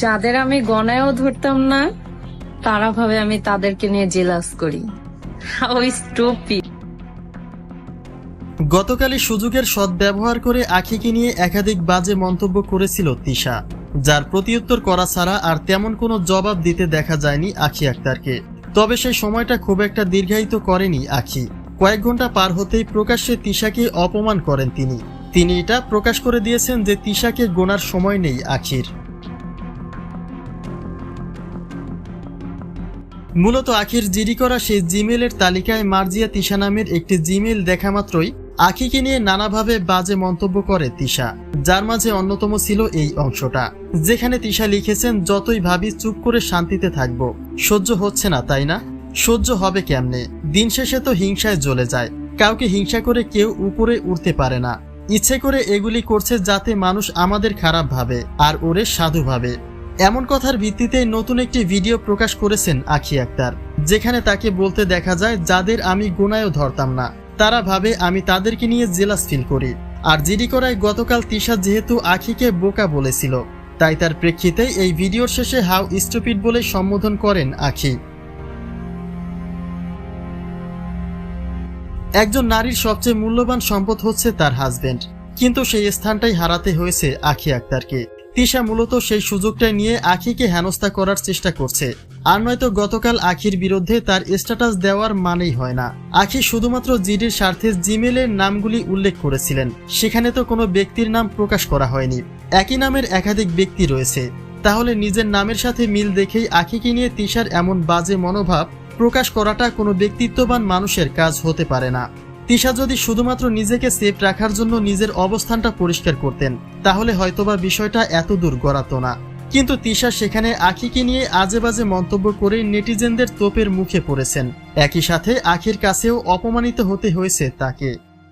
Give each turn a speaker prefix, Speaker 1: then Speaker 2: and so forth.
Speaker 1: যাদের আমি গণায়ও ধরতাম না, তারা ভাবে আমি তাদেরকে নিয়ে জেলাস করি।
Speaker 2: গতকালই সুযোগের সদ্ব্যবহার করে আখিকে নিয়ে একাধিক বাজে মন্তব্য করেছিল তিশা, যার প্রতিউত্তর করা ছাড়া আর তেমন কোনো জবাব দিতে দেখা যায়নি আখি আক্তারকে। তবে সেই সময়টা খুব একটা দীর্ঘায়িত করেনি আখি। কয়েক ঘণ্টা পার হতেই প্রকাশ্যে তিশাকে অপমান করেন তিনি। তিনি এটা প্রকাশ করে দিয়েছেন যে তিশাকে গোনার সময় নেই আখির। মূলত আখির জিডি করা সেই জিমেলের তালিকায় মার্জিয়া তিশা নামের একটি জিমেল দেখা মাত্রই আখিকে নিয়ে নানাভাবে বাজে মন্তব্য করে তিশা, যার মাঝে অন্যতম ছিল এই অংশটা, যেখানে তিশা লিখেছেন, যতই ভাবি চুপ করে শান্তিতে থাকব, সহ্য হচ্ছে না, তাই না? সহ্য হবে কেমনে? দিন শেষে তো হিংসায় জ্বলে যায়, কাউকে হিংসা করে কেউ উপরে উঠতে পারে না। ইচ্ছে করে এগুলি করছে যাতে মানুষ আমাদের খারাপ ভাবে, আর ওরে সাধু ভাবে। এমন কথার ভিত্তিতে নতুন একটি ভিডিও প্রকাশ করেছেন আখি আক্তার, যেখানে তাকে বলতে দেখা যায়, যাদের আমি গুনায়ও ধরতাম না। তারা ভাবে আমি তাদেরকে নিয়ে জেলাস ফিল করি। আর জিডি করায় গতকাল তিশা যেহেতু আখিকে বোকা বলেছিল, তাই তার প্রেক্ষিতে এই ভিডিওর শেষে হাউ স্টুপিড বলে সম্বোধন করেন আখি। একজন নারীর সবচেয়ে মূল্যবান সম্পদ হচ্ছে তার হাজবেন্ড কিন্তু সেই স্থানটাই হারাতে হয়েছে আখি আক্তারকে। তিশা মূলত সেই সুযোগটা নিয়ে আখিকে হেনস্থা করার চেষ্টা করছে। আর নয়তো গতকাল আখির বিরুদ্ধে তার স্ট্যাটাস দেওয়ার মানেই হয় না। আখি শুধুমাত্র জিডির স্বার্থে জিমেলের নামগুলি উল্লেখ করেছিলেন। সেখানে তো কোনো ব্যক্তির নাম প্রকাশ করা হয়নি। একই নামের একাধিক ব্যক্তি রয়েছে। তাহলে নিজের নামের সাথে মিল দেখেই আখিকে নিয়ে তিশার এমন বাজে মনোভাব প্রকাশ করাটা কোনো ব্যক্তিত্ববান মানুষের কাজ হতে পারে না। তিশা যদি শুধুমাত্র নিজেকে সেফ রাখার জন্য নিজের অবস্থানটা পরিষ্কার করতেন, তাহলে হয়তোবা বিষয়টা এত দূর গড়াতো না। কিন্তু তিশা সেখানে আখিকে নিয়ে আজে বাজে মন্তব্য করে নেটিজেনদের তোপের মুখে পড়েছেন। একই সাথে আখির কাছেও অপমানিত হতে হয়েছে তাকে।